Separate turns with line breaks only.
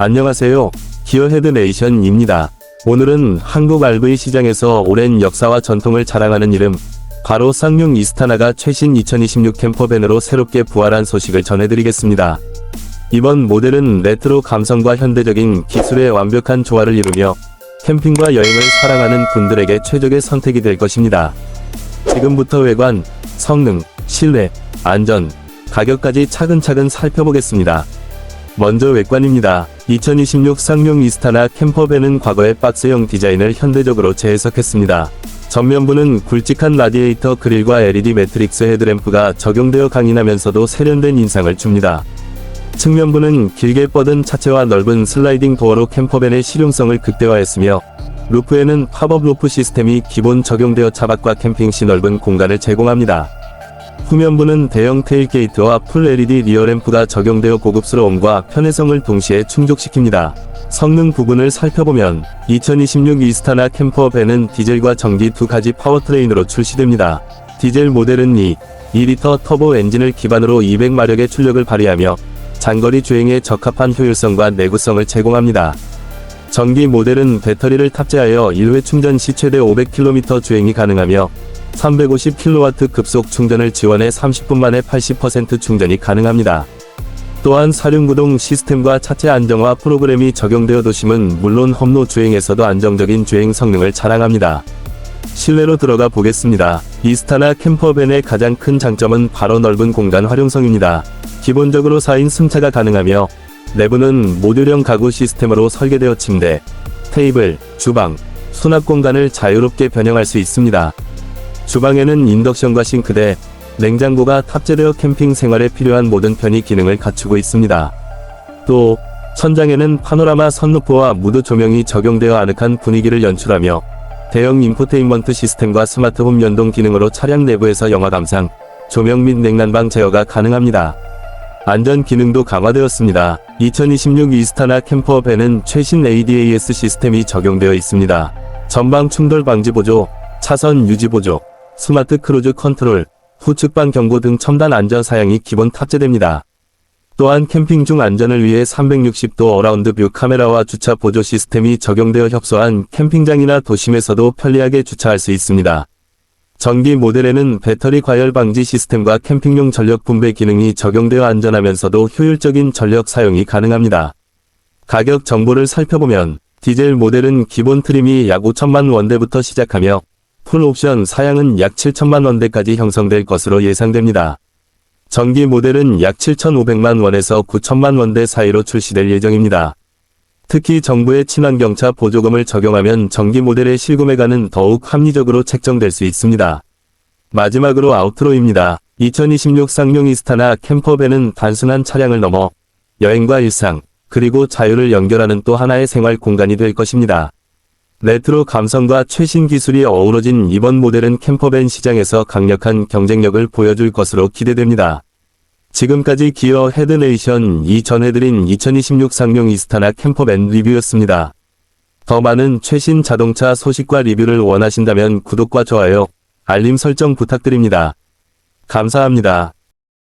안녕하세요. 기어 헤드네이션입니다. 오늘은 한국 RV 시장에서 오랜 역사와 전통을 자랑하는 이름, 바로 쌍용 이스타나가 최신 2026 캠퍼밴으로 새롭게 부활한 소식을 전해드리겠습니다. 이번 모델은 레트로 감성과 현대적인 기술의 완벽한 조화를 이루며 캠핑과 여행을 사랑하는 분들에게 최적의 선택이 될 것입니다. 지금부터 외관, 성능, 실내, 안전, 가격까지 차근차근 살펴보겠습니다. 먼저 외관입니다. 2026 쌍용 이스타나 캠퍼밴은 과거의 박스형 디자인을 현대적으로 재해석했습니다. 전면부는 굵직한 라디에이터 그릴과 LED 매트릭스 헤드램프가 적용되어 강인하면서도 세련된 인상을 줍니다. 측면부는 길게 뻗은 차체와 넓은 슬라이딩 도어로 캠퍼밴의 실용성을 극대화했으며 루프에는 팝업 루프 시스템이 기본 적용되어 차박과 캠핑 시 넓은 공간을 제공합니다. 후면부는 대형 테일게이트와 풀 LED 리어램프가 적용되어 고급스러움과 편의성을 동시에 충족시킵니다. 성능 부분을 살펴보면 2026 이스타나 캠퍼 밴은 디젤과 전기 두 가지 파워트레인으로 출시됩니다. 디젤 모델은 2, 2리터 터보 엔진을 기반으로 200마력의 출력을 발휘하며 장거리 주행에 적합한 효율성과 내구성을 제공합니다. 전기 모델은 배터리를 탑재하여 1회 충전 시 최대 500km 주행이 가능하며 350kW 급속 충전을 지원해 30분 만에 80% 충전이 가능합니다. 또한 사륜구동 시스템과 차체 안정화 프로그램이 적용되어 도심은 물론 험로 주행에서도 안정적인 주행 성능을 자랑합니다. 실내로 들어가 보겠습니다. 이스타나 캠퍼밴의 가장 큰 장점은 바로 넓은 공간 활용성입니다. 기본적으로 4인 승차가 가능하며 내부는 모듈형 가구 시스템으로 설계되어 침대, 테이블, 주방, 수납 공간을 자유롭게 변형할 수 있습니다. 주방에는 인덕션과 싱크대, 냉장고가 탑재되어 캠핑 생활에 필요한 모든 편의 기능을 갖추고 있습니다. 또 천장에는 파노라마 선루프와 무드 조명이 적용되어 아늑한 분위기를 연출하며 대형 인포테인먼트 시스템과 스마트홈 연동 기능으로 차량 내부에서 영화 감상, 조명 및 냉난방 제어가 가능합니다. 안전 기능도 강화되었습니다. 2026 이스타나 캠퍼 밴은 최신 ADAS 시스템이 적용되어 있습니다. 전방 충돌 방지 보조, 차선 유지 보조, 스마트 크루즈 컨트롤, 후측방 경고 등 첨단 안전 사양이 기본 탑재됩니다. 또한 캠핑 중 안전을 위해 360도 어라운드 뷰 카메라와 주차 보조 시스템이 적용되어 협소한 캠핑장이나 도심에서도 편리하게 주차할 수 있습니다. 전기 모델에는 배터리 과열 방지 시스템과 캠핑용 전력 분배 기능이 적용되어 안전하면서도 효율적인 전력 사용이 가능합니다. 가격 정보를 살펴보면 디젤 모델은 기본 트림이 약 5천만 원대부터 시작하며 풀 옵션 사양은 약 7천만 원대까지 형성될 것으로 예상됩니다. 전기 모델은 약 7,500만 원에서 9천만 원대 사이로 출시될 예정입니다. 특히 정부의 친환경차 보조금을 적용하면 전기 모델의 실구매가는 더욱 합리적으로 책정될 수 있습니다. 마지막으로 아우트로입니다. 2026 쌍용 이스타나 캠퍼밴은 단순한 차량을 넘어 여행과 일상, 그리고 자유를 연결하는 또 하나의 생활 공간이 될 것입니다. 레트로 감성과 최신 기술이 어우러진 이번 모델은 캠퍼밴 시장에서 강력한 경쟁력을 보여줄 것으로 기대됩니다. 지금까지 기어 헤드네이션 이 전해드린 2026 쌍용 이스타나 캠퍼밴 리뷰였습니다. 더 많은 최신 자동차 소식과 리뷰를 원하신다면 구독과 좋아요, 알림 설정 부탁드립니다. 감사합니다.